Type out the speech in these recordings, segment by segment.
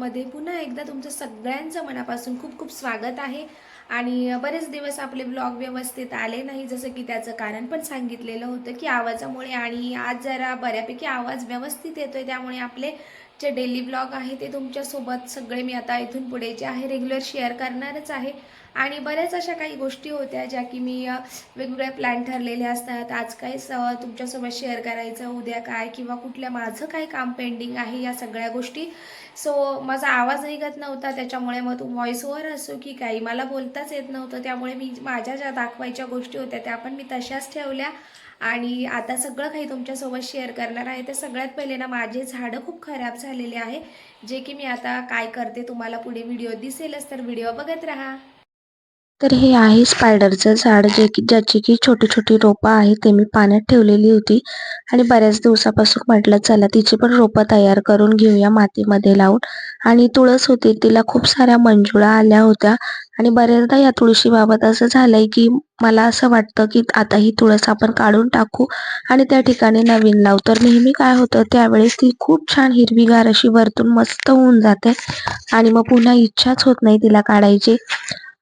ब्लॉगमध्ये पुन्हा एकदा तुमचं सगळ्यांचं मनापासून खूप खूप स्वागत आहे. आणि बरेच दिवस आपले ब्लॉग व्यवस्थित आले नाही जसं की त्याचं कारण पण सांगितलेलं होतं की आवाजामुळे आणि आज जरा बऱ्यापैकी आवाज व्यवस्थित येतोय त्यामुळे आपले जे डेली ब्लॉग आहे ते तुमच्यासोबत सगळे मी आता इथून पुढे जे आहे रेग्युलर शेअर करणारच आहे. आणि बऱ्याच अशा काही गोष्टी होत्या ज्या की मी वेगवेगळ्या प्लॅन ठरलेले असतात. आज काय तुमच्यासोबत शेअर करायचं उद्या काय किंवा कुठल्या माझं काय काम पेंडिंग आहे या सगळ्या गोष्टी. सो माझा आवाज निघत नव्हता त्याच्यामुळे मग तू व्हॉइस ओव्हर असो की काही मला बोलताच येत नव्हतं. त्यामुळे मी माझ्या ज्या दाखवायच्या गोष्टी होत्या त्या पण मी तशाच ठेवल्या. आणि आता सगळं काही तुमच्यासोबत शेअर करणार आहे. तर सगळ्यात पहिले ना माझे झाडं खूप खराब झालेले आहे. जे की मी आता काय करते तुम्हाला पुढे व्हिडिओ दिसेलच तर व्हिडिओ बघत राहा. तर हे आहे स्पायडरचं झाड जे की ज्याची की छोटी छोटी रोपं आहेत ते मी पाण्यात ठेवलेली होती. आणि बऱ्याच दिवसापासून म्हटलं चला तिची पण रोपं तयार करून घेऊया मातीमध्ये लावून. आणि तुळस होती तिला खूप साऱ्या मंजुळा आल्या होत्या. आणि बऱ्याचदा या तुळशीबाबत असं झालंय की मला असं वाटतं की आता ही तुळस आपण काढून टाकू आणि त्या ठिकाणी नवीन लावू. तर नेहमी काय होतं त्यावेळेस ती खूप छान हिरवीगार अशी वरतून मस्त होऊन जाते आणि मग पुन्हा इच्छाच होत नाही तिला काढायची.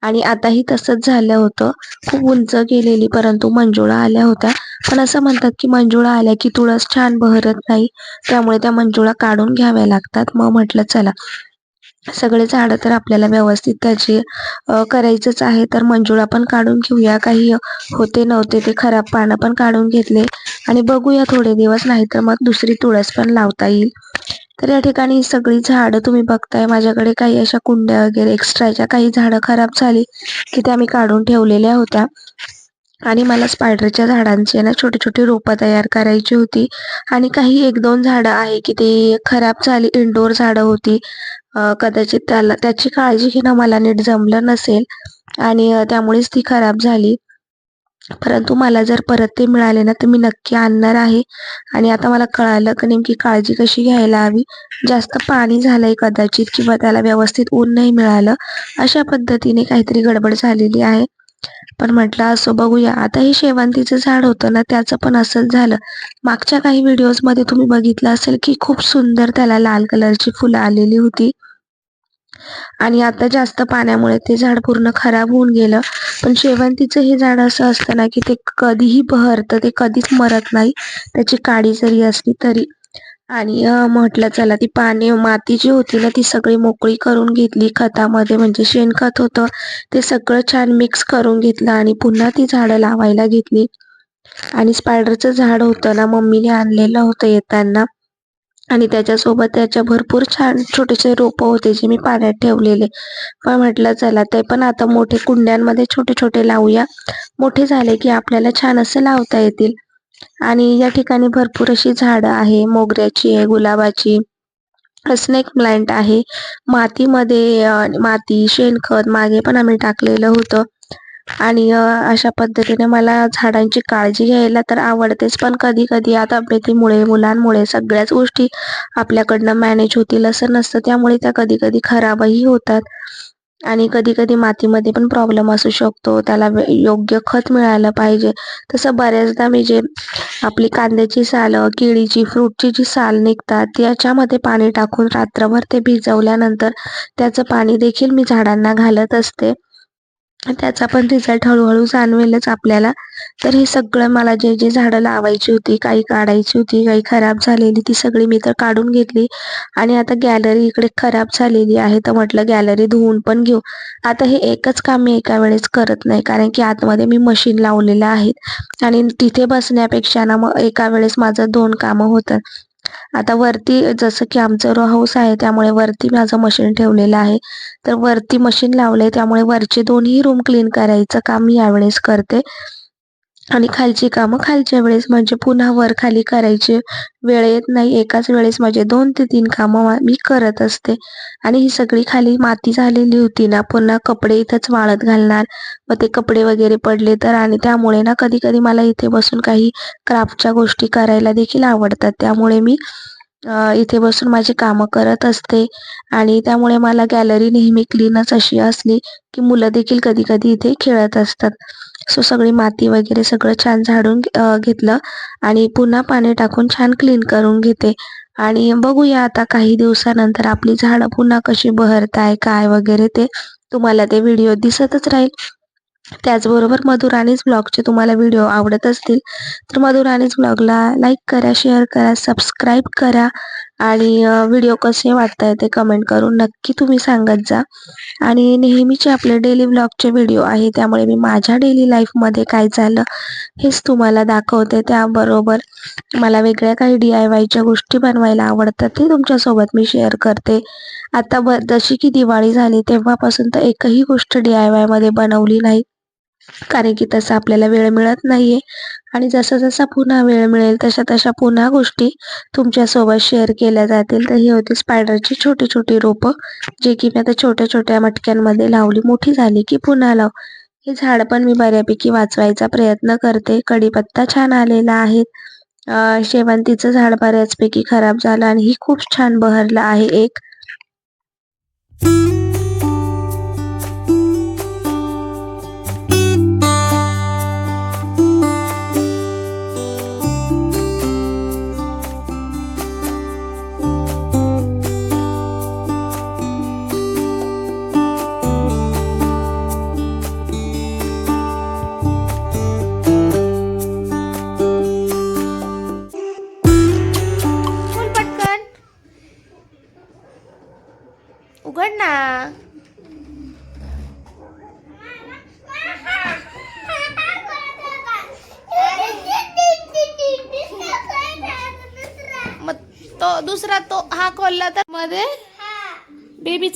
आणि आताही तसंच झालं होतं. खूप उंच गेलेली परंतु मंजुळा आल्या होत्या. पण असं म्हणतात की मंजुळा आल्या की तुळस छान बहरत नाही. त्यामुळे त्या मंजुळा काढून घ्याव्या लागतात. मग म्हटलं चला. सगळे झाडं तर आपल्याला व्यवस्थित त्याची करायचंच आहे. तर मंजुळा पण काढून घेऊया. काही होते नव्हते ते खराब पानं पण काढून घेतले. आणि बघूया थोडे दिवस नाही तर मग दुसरी तुळस पण लावता येईल. तर या ठिकाणी सगळी झाडं तुम्ही बघताय. माझ्याकडे काही अशा कुंड्या वगैरे एक्स्ट्राच्या काही झाडं खराब झाली की त्या मी काढून ठेवलेल्या होत्या. आणि मला स्पायडरच्या झाडांची ना छोटी छोटी रोपं तयार करायची होती. आणि काही एक दोन झाडं आहे की ते खराब झाली इनडोअर झाडं होती. कदाचित त्याला त्याची काळजी घेणं मला नीट जमलं नसेल आणि त्यामुळेच ती खराब झाली. परंतु मला जर परत ते मिळाले ना तर मी नक्की आणणार आहे. आणि आता मला कळालं की नेमकी काळजी कशी घ्यायला हवी. जास्त पाणी झालंय कदाचित किंवा त्याला व्यवस्थित ऊन नाही मिळालं. अशा पद्धतीने काहीतरी गडबड झालेली आहे. पण म्हटलं असो बघूया. आता हे शेवंतीचं झाड होतं ना त्याचं पण असंच झालं. मागच्या काही व्हिडिओजमध्ये तुम्ही बघितलं असेल की खूप सुंदर त्याला लाल कलरची फुलं आलेली होती. आणि आता जास्त पाण्यामुळे ते झाड पूर्ण खराब होऊन गेलं. पण शेवंतीचं हे झाड असं असतं ना की ते कधीही बहरतं ते कधीच मरत नाही. त्याची काडी जरी असली तरी आणि म्हटलं चला ती पाने माती जी होती ना ती सगळी मोकळी करून घेतली खतामध्ये. म्हणजे शेणखत होतं. ते सगळं छान मिक्स करून घेतलं आणि पुन्हा ती झाडं लावायला घेतली. आणि स्पायडरचं झाड होतं ना मम्मीने आणलेलं होतं येताना. आणि त्याच्यासोबत त्याच्या भरपूर छान छोटेसे रोपं होते जे मी पाण्यात ठेवलेले. पण म्हटलं चला ते पण आता मोठे कुंड्यांमध्ये छोटे छोटे लावूया. मोठे झाले की आपल्याला छान असं लावता येतील. आणि या ठिकाणी भरपूर अशी झाडं आहे. मोगऱ्याची आहे गुलाबाची. स्नेक प्लांट आहे. मातीमध्ये माती शेणखत मागे पण आम्ही टाकलेलं होतं. आणि अशा पद्धतीने मला झाडांची काळजी घ्यायला तर आवडतेच पण कधी कधी आता तब्येतीमुळे मुलांमुळे सगळ्याच गोष्टी आपल्याकडनं मॅनेज होतील असं नसतं. त्यामुळे त्या कधी कधी खराबही होतात. आणि कधी कधी मातीमध्ये पण प्रॉब्लेम असू शकतो. त्याला वे- योग्य खत मिळालं पाहिजे. तसं बऱ्याचदा मी जे आपली कांद्याची सालं केळीची फ्रूटची जी साल निघतात त्याच्यामध्ये पाणी टाकून रात्रभर ते भिजवल्यानंतर त्याचं पाणी देखील मी झाडांना घालत असते. त्याचा पण रिझल्ट हळूहळू जाणवेलच आपल्याला. तर हे सगळं मला जे जे झाडं लावायची होती काही काढायची होती काही खराब झालेली ती सगळी मी तर काढून घेतली. आणि आता गॅलरी इकडे खराब झालेली आहे तर म्हटलं गॅलरी धुवून पण घेऊ. आता हे एकच काम मी एका वेळेस करत नाही कारण की आतमध्ये मी मशीन लावलेलं आहे. आणि तिथे बसण्यापेक्षा ना मग एका वेळेस माझं दोन कामं होतात आता वरती जसं की आमचं रो हाऊस आहे त्यामुळे वरती माझं मशीन ठेवलेलं आहे. तर वरती मशीन लावलंय त्यामुळे वरचे दोन्ही रूम क्लीन करायचं काम मी यावेळेस करते. आणि खालची कामं खालच्या वेळेस म्हणजे पुन्हा वर खाली करायचे वेळ येत नाही. एकाच वेळेस माझे दोन ते तीन कामं मी करत असते. आणि ही सगळी खाली माती झालेली होती ना पुन्हा कपडे इथंच वाळत घालणार. मग ते कपडे वगैरे पडले तर आणि त्यामुळे ना कधी कधी मला इथे बसून काही क्राफ्टच्या गोष्टी करायला देखील आवडतात. त्यामुळे मी इथे बसून माझी कामं करत असते. आणि त्यामुळे मला गॅलरी नेहमी क्लीनच अशी असली की मुलं देखील कधी कधी इथे खेळत असतात. सो सगळी माती वगैरे सगळं छान झाडून घेतलं. आणि पुन्हा पाणी टाकून छान क्लीन करून घेते. आणि बघूया आता काही दिवसानंतर आपली झाडं पुन्हा कशी बहरताय काय वगैरे ते तुम्हाला ते व्हिडिओ दिसतच राहील. त्याचबरोबर मधुराणीज ब्लॉगचे तुम्हाला व्हिडिओ आवडत असतील तर मधुराणीच ब्लॉगला लाईक करा शेअर करा सबस्क्राईब करा. आणि व्हिडिओ कसे वाटताय ते कमेंट करून नक्की तुम्ही सांगत जा. आणि नेहमीचे आपले डेली ब्लॉगचे व्हिडिओ आहे त्यामुळे मी माझ्या डेली लाईफमध्ये काय झालं हेच तुम्हाला दाखवते. त्याबरोबर मला वेगळ्या काही डी आय वायच्या गोष्टी बनवायला आवडतात ते तुमच्यासोबत मी शेअर करते. आता ब जशी की दिवाळी झाली तेव्हापासून तर एकही गोष्ट डी आय वायमध्ये बनवली नाही. कारण की तसं आपल्याला वेळ मिळत नाहीये. आणि जसा जसा पुन्हा वेळ मिळेल तशा तशा पुन्हा गोष्टी तुमच्यासोबत शेअर केल्या जातील. तर ही होती स्पायडरची छोटी छोटी रोपं जे की मी आता छोट्या छोट्या मटक्यांमध्ये लावली. मोठी झाली की पुन्हा लाव. हे झाड पण मी बऱ्यापैकी वाचवायचा प्रयत्न करते. कढीपत्ता छान आलेला आहे. शेवंतीचं झाड बऱ्याचपैकी खराब झालं आणि ही खूप छान बहरलं आहे एक.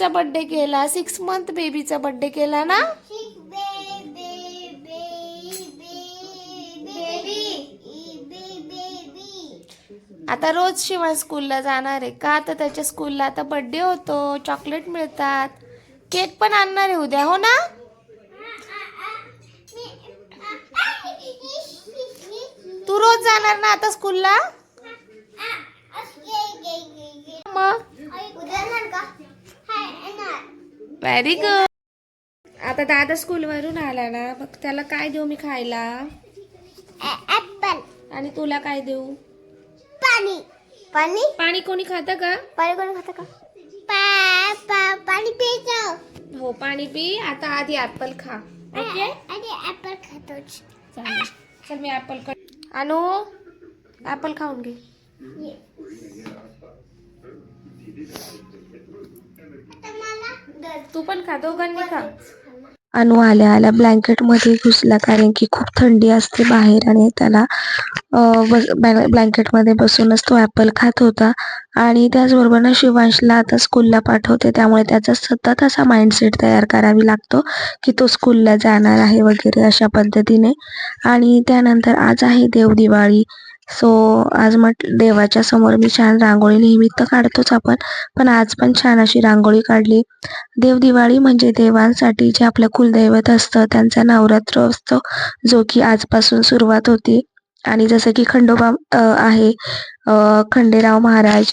बेबीचा बर्थडे केला सिक्स मंथ बेबीचा बर्थडे केला ना आता रोज शिवाय स्कूलला जाणार आहे का तर त्याच्या स्कूलला आता बर्थडे होतो चॉकलेट मिळतात केक पण आणणार आहे उद्या हो ना तू रोज जाणार ना आता स्कूलला मग व्हेरी गुड आता दादा स्कूलवरून आला ना मग त्याला काय देऊ मी खायला? ऍपल आणि तुला काय देऊ? पाणी. पाणी? पाणी कोणी खातं का? पाणी कोणी खातं का? पा पा पाणी प्यायचं. हो पाणी पी आता आधी ऍपल खा. ओके आणि ऍपल खातोच चालेल. चल मी ऍपल कट आणू ऍपल खाऊन घे. तू पण खा दोघांनी खा. अनु आल्या आल्या. ब्लँकेटमध्ये घुसला कारण की खूप थंडी असते बाहेर आणि त्याला ब्लँकेटमध्ये बसूनच तो ॲपल खात होता. आणि त्याचबरोबर ना शिवांशला आता स्कूलला पाठवते. त्यामुळे त्याचा सतत असा माइंडसेट तयार करावी लागतो की तो स्कूलला जाणार आहे वगैरे अशा पद्धतीने. आणि त्यानंतर आज आहे देवदिवाळी. सो आज म्हट देवाच्या समोर मी छान रांगोळी नेहमी तर काढतोच आपण. पण आज पण छान अशी रांगोळी काढली. देवदिवाळी म्हणजे देवांसाठी जे आपलं कुलदैवत असतं त्यांचा नवरात्र असतो जो की आजपासून सुरुवात होती. आणि जसं की खंडोबा आहे खंडेराव महाराज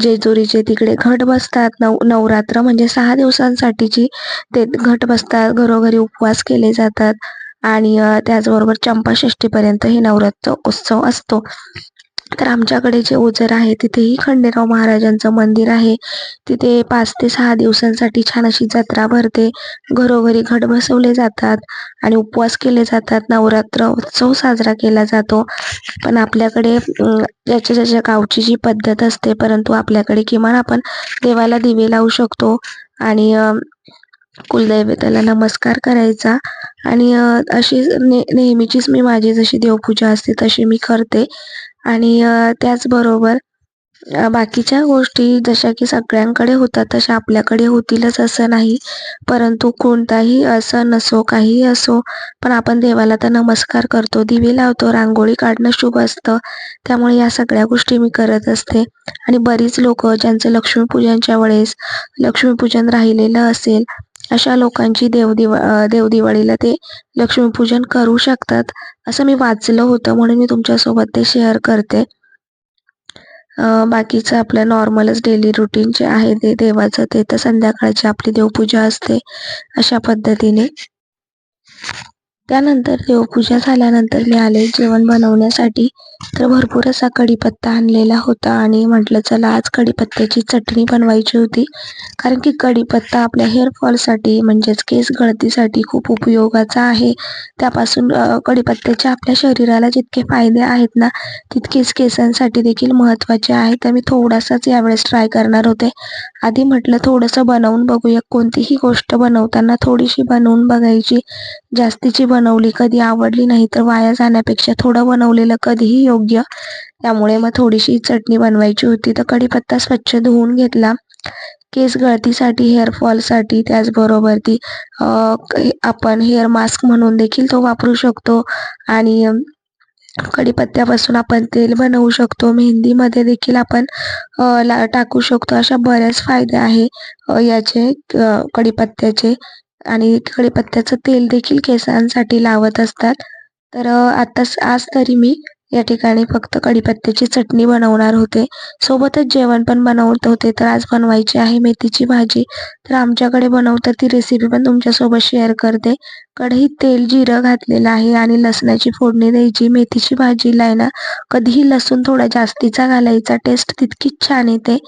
जेजुरीचे तिकडे घट बसतात नव नवरात्र म्हणजे सहा दिवसांसाठीची ते घट बसतात घरोघरी उपवास केले जातात. आणि त्याचबरोबर चंपाषष्टीपर्यंत हे नवरात्र उत्सव असतो. तर आमच्याकडे जे ओझर आहे तिथेही खंडेराव महाराजांचं मंदिर आहे. तिथे पाच ते सहा दिवसांसाठी छान अशी जत्रा भरते. घरोघरी घट बसवले जातात आणि उपवास केले जातात. नवरात्र उत्सव साजरा केला जातो. पण आपल्याकडे ज्याच्या ज्याच्या गावची जी पद्धत असते परंतु आपल्याकडे किमान आपण देवाला दिवे लावू शकतो. आणि कुलदैवताला नमस्कार करायचा. आणि अशी ने नेहमीचीच मी माझी जशी देवपूजा असते तशी मी करते. आणि त्याचबरोबर बाकीच्या गोष्टी जशा की सगळ्यांकडे होतात तशा आपल्याकडे होतीलच असं नाही. परंतु कोणताही असं नसो काहीही असो पण आपण देवाला तर नमस्कार करतो दिवे लावतो रांगोळी काढणं शुभ असतं. त्यामुळे या सगळ्या गोष्टी मी करत असते. आणि बरीच लोक ज्यांचं लक्ष्मीपूजनच्या वेळेस लक्ष्मीपूजन राहिलेलं असेल अशा लोकांची देवदिवा देवदिवाळीला ते लक्ष्मीपूजन करू शकतात असं मी वाचलं होतं म्हणून मी तुमच्यासोबत ते शेअर करते. बाकीचं आपलं नॉर्मलच डेली रुटीन जे आहे ते देवाचं ते तर संध्याकाळची आपली देवपूजा असते अशा पद्धतीने. त्यानंतर देवपूजा झाल्यानंतर मी आले जेवण बनवण्यासाठी. तर भरपूर असा कढीपत्ता आणलेला होता आणि म्हटलं चला आज कढीपत्त्याची चटणी बनवायची होती. कारण की कढीपत्ता आपल्या हेअरफॉलसाठी म्हणजेच केस गळतीसाठी खूप उपयोगाचा आहे. त्यापासून कढीपत्त्याचे आपल्या शरीराला जितके फायदे आहेत ना तितकेच केसांसाठी देखील महत्त्वाचे आहे. तर मी थोडासाच यावेळेस ट्राय करणार होते. आधी म्हटलं थोडंसं बनवून बघूया. कोणतीही गोष्ट बनवताना थोडीशी बनवून बघायची जास्तीची बनवली कधी आवडली नाही तर वाया जाण्यापेक्षा थोडं बनवलेलं कधीही योग्य. त्यामुळे मग थोडीशी चटणी बनवायची होती तर कढीपत्ता स्वच्छ धुवून घेतला. केस गळतीसाठी हेअर फॉलसाठी त्याचबरोबर ती आपण हेअर मास्क म्हणून देखील तो वापरू शकतो. आणि कढीपत्त्यापासून आपण तेल बनवू शकतो. मेहंदीमध्ये देखील आपण ला टाकू शकतो. अशा बऱ्याच फायदे आहे याचे कढीपत्त्याचे. आणि कढीपत्त्याचं तेल देखील केसांसाठी लावत असतात. तर आता आताच आज तरी मी या ठिकाणी फक्त कढीपत्त्याची चटणी बनवणार होते. सोबतच जेवण पण बनवत होते. तर आज बनवायची आहे मेथीची भाजी. तर आमच्याकडे बनवतात ती रेसिपी पण तुमच्यासोबत शेअर करते. कढईत तेल जिरं घातलेलं आहे आणि लसणाची फोडणी द्यायची. मेथीची भाजीला आहे ना कधीही लसूण थोडा जास्तीचा घालायचा. टेस्ट तितकीच छान येते.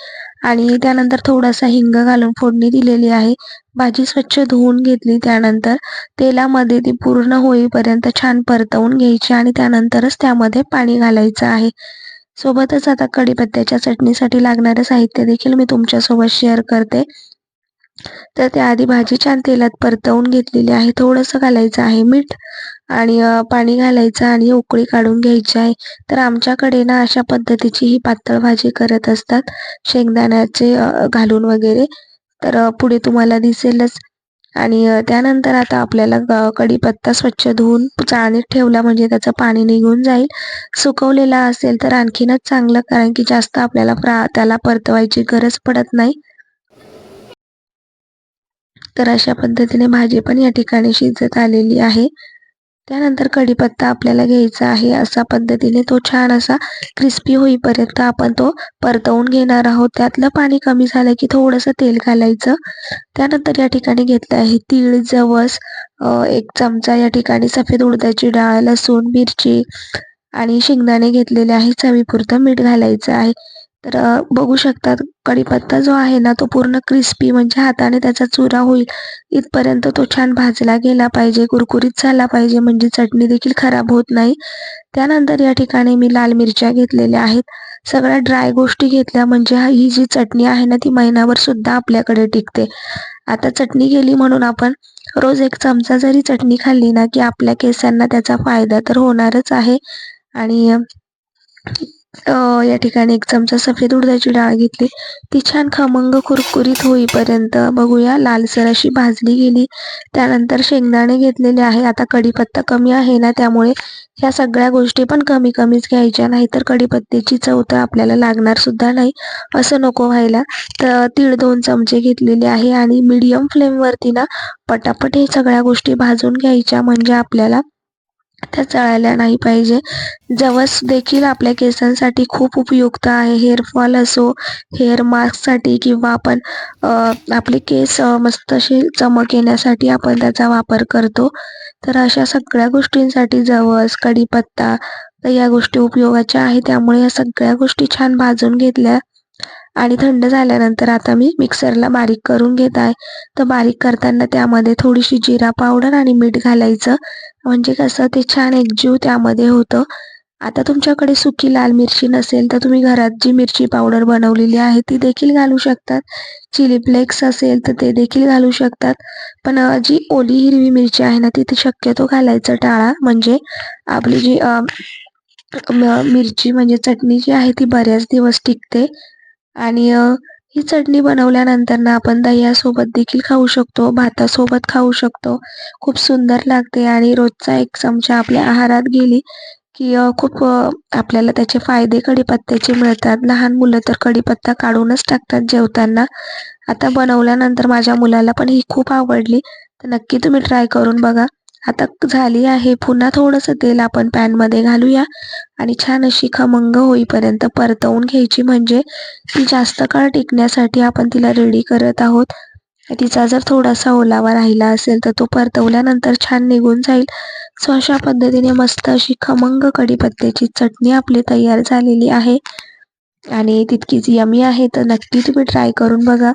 आणि त्यानंतर थोडासा हिंग घालून फोडणी दिलेली आहे. भाजी स्वच्छ धुवून घेतली त्यानंतर तेलामध्ये ती पूर्ण होईपर्यंत छान परतवून घ्यायची आणि त्यानंतरच त्यामध्ये पाणी घालायचं आहे. सोबतच आता कढीपत्त्याच्या चटणीसाठी लागणारं साहित्य देखील मी तुमच्यासोबत शेअर करते. तर त्याआधी भाजी छान तेलात परतवून घेतलेली आहे. थोडंसं घालायचं आहे मीठ आणि पाणी घालायचं आणि उकळी काढून घ्यायची आहे. तर आमच्याकडे ना अशा पद्धतीची ही पातळ भाजी करत असतात. शेंगदाण्याचे घालून वगैरे. तर पुढे तुम्हाला दिसेलच. आणि त्यानंतर आता आपल्याला कढीपत्ता स्वच्छ धुवून चाळणीत ठेवला म्हणजे त्याचं पाणी निघून जाईल. सुकवलेला असेल तर आणखीनच चांगलं कारण की जास्त आपल्याला फ्रा त्याला परतवायची गरज पडत नाही. तर अशा पद्धतीने भाजी पण या ठिकाणी शिजत आलेली आहे. त्यानंतर कढीपत्ता आपल्याला घ्यायचा आहे. अशा पद्धतीने तो छान असा क्रिस्पी होईपर्यंत आपण तो परतवून घेणार आहोत. त्यातलं पाणी कमी झालं की थोडंसं तेल घालायचं. त्यानंतर या ठिकाणी घेतलं आहे तीळ जवस एक चमचा या ठिकाणी सफेद उडदाची डाळ लसूण मिरची आणि शेंगदाणे घेतलेले आहे. चवीपुरतं मीठ घालायचं आहे. तर बघू शकतात कढीपत्ता जो आहे ना तो पूर्ण क्रिस्पी म्हणजे हाताने त्याचा चुरा होईल. इथपर्यंत तो छान भाजला गेला पाहिजे कुरकुरीत झाला पाहिजे म्हणजे चटणी देखील खराब होत नाही. त्यानंतर या ठिकाणी मी लाल मिरच्या घेतलेल्या आहेत. सगळ्या ड्राय गोष्टी घेतल्या म्हणजे हा- ही जी चटणी आहे ना ती महिनाभर सुद्धा आपल्याकडे टिकते. आता चटणी गेली म्हणून आपण रोज एक चमचा जरी चटणी खाल्ली ना की आपल्या केसांना त्याचा फायदा तर होणारच आहे. आणि अ, या ठिकाणी एक चमचा सफेद उडदाची डाळ घेतली. ती छान खमंग कुरकुरीत होईपर्यंत बघूया लालसर अशी भाजली गेली. त्यानंतर शेंगदाणे घेतलेले आहे. आता कढीपत्ता कमी आहे ना त्यामुळे ह्या सगळ्या गोष्टी पण कमी कमीच घ्यायच्या. नाहीतर कढीपत्त्याची चव तर आपल्याला लागणार सुद्धा नाही. असं नको व्हायला. तर तीळ दोन चमचे घेतलेले आहे आणि मीडियम फ्लेमवरती ना पटापट हे सगळ्या गोष्टी भाजून घ्यायच्या. म्हणजे आपल्याला त्या चळायला नाही पाहिजे. जवस देखील आपल्या केसांसाठी खूप उपयुक्त आहे. हेअर फॉल असो हेअर मास्कसाठी किंवा आपण आपले केस मस्त असे चमक येण्यासाठी आपण त्याचा वापर करतो. तर अशा सगळ्या गोष्टींसाठी जवस कढीपत्ता तर या गोष्टी उपयोगाच्या आहे त्यामुळे या सगळ्या गोष्टी छान भाजून घेतल्या. आणि थंड झाल्यानंतर आता मी मिक्सरला बारीक करून घेत आहे. तर बारीक करताना त्यामध्ये थोडीशी जिरा पावडर आणि मीठ घालायचं. म्हणजे कसं ते छान एकजीव त्यामध्ये होतं. आता तुमच्याकडे सुकी लाल मिरची नसेल तर तुम्ही घरात जी मिरची पावडर बनवलेली आहे ती देखील घालू शकतात. चिली फ्लेक्स असेल तर ते देखील घालू शकतात. पण जी ओली हिरवी मिरची आहे ना ती ती शक्यतो घालायचं टाळा. म्हणजे आपली जी मिरची म्हणजे चटणी जी आहे ती बऱ्याच दिवस टिकते. आणि ही चटणी बनवल्यानंतर ना आपण दह्यासोबत देखील खाऊ शकतो भातासोबत खाऊ शकतो. खूप सुंदर लागते आणि रोजचा एक चमचा आपल्या आहारात गेली की खूप आपल्याला त्याचे फायदे कढीपत्त्याचे मिळतात. लहान मुलं तर कढीपत्ता काढूनच टाकतात जेवताना. आता बनवल्यानंतर माझ्या मुलाला पण ही खूप आवडली. तर नक्की तुम्ही ट्राय करून बघा. आता झाली आहे. पुन्हा थोडंसं तेल आपण पॅनमध्ये घालूया. आणि छान अशी खमंग होईपर्यंत परतवून घ्यायची. म्हणजे ती जास्त काळ टिकण्यासाठी आपण तिला रेडी करत आहोत. तिचा जर थोडासा ओलावा राहिला असेल तर तो परतवल्यानंतर छान निघून जाईल. सो अशा पद्धतीने मस्त अशी खमंग कढीपत्त्याची चटणी आपली तयार झालेली आहे. आणि तितकीच यमी आहे तर नक्की तुम्ही ट्राय करून बघा.